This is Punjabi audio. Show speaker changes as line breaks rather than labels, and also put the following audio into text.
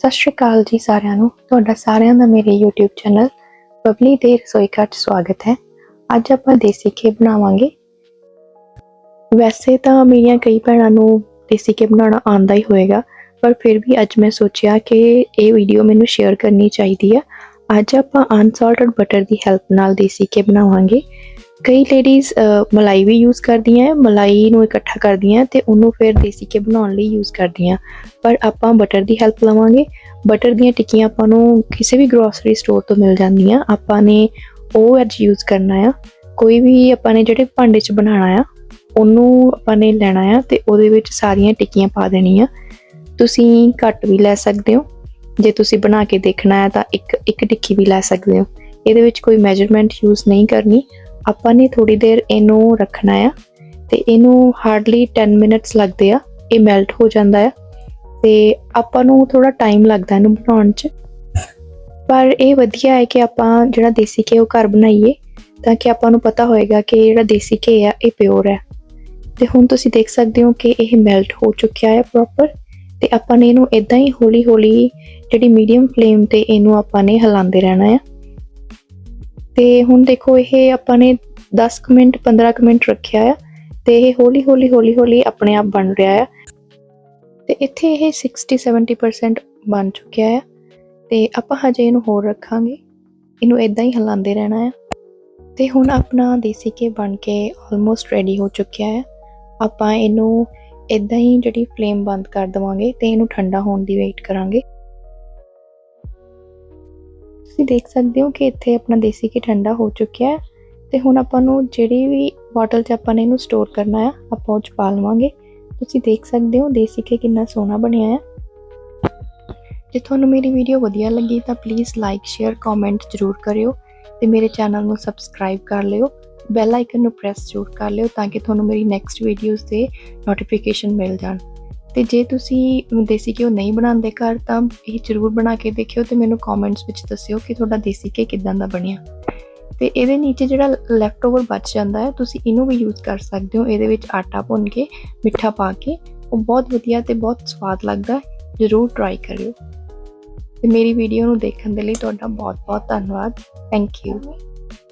ਸਤਿ ਸ਼੍ਰੀ ਅਕਾਲ ਜੀ ਸਾਰਿਆਂ ਨੂੰ। ਤੁਹਾਡਾ ਸਾਰਿਆਂ ਦਾ ਮੇਰੇ YouTube ਚੈਨਲ ਬਬਲੀ ਦੇ ਰਸੋਈ ਘਰ 'ਚ ਸਵਾਗਤ ਹੈ। ਅੱਜ ਆਪਾਂ ਦੇਸੀ ਖੇ ਬਣਾਵਾਂਗੇ। ਵੈਸੇ ਤਾਂ ਮੇਰੀਆਂ ਕਈ ਭੈਣਾਂ ਨੂੰ ਦੇਸੀ ਘੀ ਬਣਾਉਣਾ ਆਉਂਦਾ ਹੀ ਹੋਏਗਾ, ਪਰ ਫਿਰ ਵੀ ਅੱਜ ਮੈਂ ਸੋਚਿਆ ਕਿ ਇਹ ਵੀਡੀਓ ਮੈਨੂੰ ਸ਼ੇਅਰ ਕਰਨੀ ਚਾਹੀਦੀ ਆ। ਅੱਜ ਆਪਾਂ ਅਨਸਾਲਟਡ ਬਟਰ ਦੀ ਹੈਲਪ ਨਾਲ ਦੇਸੀ ਘੀ ਬਣਾਵਾਂਗੇ। ਕਈ ਲੇਡੀਜ਼ ਮਲਾਈ ਵੀ ਯੂਜ਼ ਕਰਦੀਆਂ ਹੈ, ਮਲਾਈ ਨੂੰ ਇਕੱਠਾ ਕਰਦੀਆਂ ਤੇ ਉਹਨੂੰ ਫਿਰ ਦੇਸੀ ਕੇ ਬਣਾਉਣ ਲਈ ਯੂਜ਼ ਕਰਦੀਆਂ ਪਰ ਆਪਾਂ ਬਟਰ ਦੀ ਹੈਲਪ ਲਵਾਂਗੇ। ਬਟਰ ਦੀਆਂ ਟਿੱਕੀਆਂ ਆਪਾਂ ਨੂੰ ਕਿਸੇ ਵੀ ਗਰੋਸਰੀ ਸਟੋਰ ਤੋਂ ਮਿਲ ਜਾਂਦੀਆਂ ਆਪਾਂ ਨੇ ਉਹ ਅੱਜ ਯੂਜ਼ ਕਰਨਾ ਆ। ਕੋਈ ਵੀ ਆਪਾਂ ਨੇ ਜਿਹੜੇ ਭਾਂਡੇ 'ਚ ਬਣਾਉਣਾ ਆ, ਉਹਨੂੰ ਆਪਾਂ ਨੇ ਲੈਣਾ ਆ ਤੇ ਉਹਦੇ ਵਿੱਚ ਸਾਰੀਆਂ ਟਿੱਕੀਆਂ ਪਾ ਦੇਣੀਆਂ। ਤੁਸੀਂ ਘੱਟ ਵੀ ਲੈ ਸਕਦੇ ਹੋ। ਜੇ ਤੁਸੀਂ ਬਣਾ ਕੇ ਦੇਖਣਾ ਹੈ ਤਾਂ ਇੱਕ ਇੱਕ ਟਿੱਕੀ ਵੀ ਲੈ ਸਕਦੇ ਹੋ। ਇਹਦੇ ਵਿੱਚ ਕੋਈ ਮੈਜਰਮੈਂਟ ਯੂਜ਼ ਨਹੀਂ ਕਰਨੀ। ਆਪਾਂ ਨੇ ਥੋੜੀ ਦੇਰ ਇਹਨੂੰ ਰੱਖਣਾ ਆ ਤੇ ਇਹਨੂੰ ਹਾਰਡਲੀ 10 ਮਿੰਟਸ ਲੱਗਦੇ ਆ, ਇਹ ਮੈਲਟ ਹੋ ਜਾਂਦਾ ਆ। ਤੇ ਆਪਾਂ ਨੂੰ ਥੋੜਾ ਟਾਈਮ ਲੱਗਦਾ ਇਹਨੂੰ ਬਣਾਉਣ 'ਚ। ਪਰ ਇਹ ਵਧੀਆ ਹੈ ਕਿ ਆਪਾਂ ਜਿਹੜਾ ਦੇਸੀ ਘੀ ਉਹ ਘਰ ਬਣਾਈਏ, ਤਾਂ ਕਿ ਆਪਾਂ ਨੂੰ ਪਤਾ ਹੋਏਗਾ ਕਿ ਜਿਹੜਾ ਦੇਸੀ ਘੀ ਆ, ਇਹ ਪਿਓਰ ਹੈ। ਤੇ ਹੁਣ ਤੁਸੀਂ ਦੇਖ ਸਕਦੇ ਹੋ ਕਿ ਇਹ ਮੈਲਟ ਹੋ ਚੁੱਕਿਆ ਹੈ ਪ੍ਰੋਪਰ ਤੇ ਆਪਾਂ ਨੇ ਇਹਨੂੰ ਇਦਾਂ ਹੀ ਹੌਲੀ ਹੌਲੀ ਜਿਹੜੀ ਮੀਡੀਅਮ ਫਲੇਮ ਤੇ ਇਹਨੂੰ ਆਪਾਂ ਨੇ ਹਿਲਾਉਂਦੇ ਰਹਿਣਾ ਆ। ਤੇ ਹੁਣ ਦੇਖੋ ਇਹ ਆਪਾਂ ਨੇ 10 ਕੁ ਮਿੰਟ 15 ਕੁ ਮਿੰਟ ਰੱਖਿਆ ਆ ਤੇ ਇਹ ਹੌਲੀ ਹੌਲੀ ਹੌਲੀ ਹੌਲੀ ਆਪਣੇ ਆਪ ਬਣ ਰਿਹਾ ਆ। ਤੇ ਇੱਥੇ ਇਹ 60 70% ਬਣ ਚੁੱਕਿਆ ਆ ਤੇ ਆਪਾਂ ਹਜੇ ਇਹਨੂੰ ਹੋਰ ਰੱਖਾਂਗੇ। ਇਹਨੂੰ ਇਦਾਂ ਹੀ ਹਿਲਾਉਂਦੇ ਰਹਿਣਾ ਆ। ਤੇ ਹੁਣ ਆਪਣਾ ਦੇਸੀ ਘੀ ਬਣ ਕੇ ਆਲਮੋਸਟ ਰੈਡੀ ਹੋ ਚੁੱਕਿਆ ਹੈ ਆਪਾਂ ਇਹਨੂੰ ਇਦਾਂ ਹੀ ਜਿਹੜੀ ਫਲੇਮ ਬੰਦ ਕਰ ਦਵਾਂਗੇ ਤੇ ਇਹਨੂੰ ਠੰਡਾ ਹੋਣ ਦੀ ਵੇਟ ਕਰਾਂਗੇ। ਤੁਸੀਂ ਦੇਖ ਸਕਦੇ ਹੋ ਕਿ ਇੱਥੇ ਆਪਣਾ ਦੇਸੀ ਘੀ ਠੰਡਾ ਹੋ ਚੁੱਕਿਆ ਹੈ ਤੇ ਹੁਣ ਆਪਾਂ ਨੂੰ ਜਿਹੜੀ ਵੀ ਬੋਟਲ 'ਚ ਆਪਾਂ ਨੇ ਇਹਨੂੰ ਸਟੋਰ ਕਰਨਾ ਆ, ਆਪਾਂ ਉਹ 'ਚ ਪਾ ਲਵਾਂਗੇ। ਤੁਸੀਂ ਦੇਖ ਸਕਦੇ ਹੋ ਦੇਸੀ ਘੀ ਕਿੰਨਾ ਸੋਹਣਾ ਬਣਿਆ ਹੈ ਜੇ ਤੁਹਾਨੂੰ ਮੇਰੀ ਵੀਡੀਓ ਵਧੀਆ ਲੱਗੀ ਤਾਂ ਪਲੀਜ਼ ਲਾਈਕ ਸ਼ੇਅਰ ਕਮੈਂਟ ਜ਼ਰੂਰ ਕਰਿਓ ਤੇ ਮੇਰੇ ਚੈਨਲ ਨੂੰ ਸਬਸਕ੍ਰਾਈਬ ਕਰ ਲਿਓ। ਬੈਲ ਆਈਕਨ ਨੂੰ ਪ੍ਰੈਸ ਜ਼ਰੂਰ ਕਰ ਲਿਓ ਤਾਂ ਕਿ ਤੁਹਾਨੂੰ ਮੇਰੀ ਨੈਕਸਟ ਵੀਡੀਓਜ਼ ਦੇ ਨੋਟੀਫਿਕੇਸ਼ਨ ਮਿਲ ਜਾਣ। ਤੇ ਜੇ ਤੁਸੀਂ ਦੇਸੀ ਘਿਓ ਨਹੀਂ ਬਣਾਉਂਦੇ ਘਰ, ਤਾਂ ਇਹ ਜ਼ਰੂਰ ਬਣਾ ਕੇ ਦੇਖਿਓ ਤੇ ਮੈਨੂੰ ਕਮੈਂਟਸ ਵਿੱਚ ਦੱਸਿਓ ਕਿ ਤੁਹਾਡਾ ਦੇਸੀ ਘਿਓ ਕਿਦਾਂ ਦਾ ਬਣਿਆ। ਤੇ ਇਹਦੇ ਨੀਚੇ ਜਿਹੜਾ ਲੈਫਟ ਓਵਰ ਬਚ ਜਾਂਦਾ ਹੈ, ਤੁਸੀਂ ਇਹਨੂੰ ਵੀ ਯੂਜ਼ ਕਰ ਸਕਦੇ ਹੋ। ਇਹਦੇ ਵਿੱਚ ਆਟਾ ਭੁੰਨ ਕੇ, ਮਿੱਠਾ ਪਾ ਕੇ, ਉਹ ਬਹੁਤ ਵਧੀਆ ਤੇ ਬਹੁਤ ਸਵਾਦ ਲੱਗਦਾ ਜ਼ਰੂਰ ਟਰਾਈ ਕਰਿਓ। ਤੇ ਮੇਰੀ ਵੀਡੀਓ ਨੂੰ ਦੇਖਣ ਦੇ ਲਈ ਤੁਹਾਡਾ ਬਹੁਤ ਬਹੁਤ ਧੰਨਵਾਦ। Thank you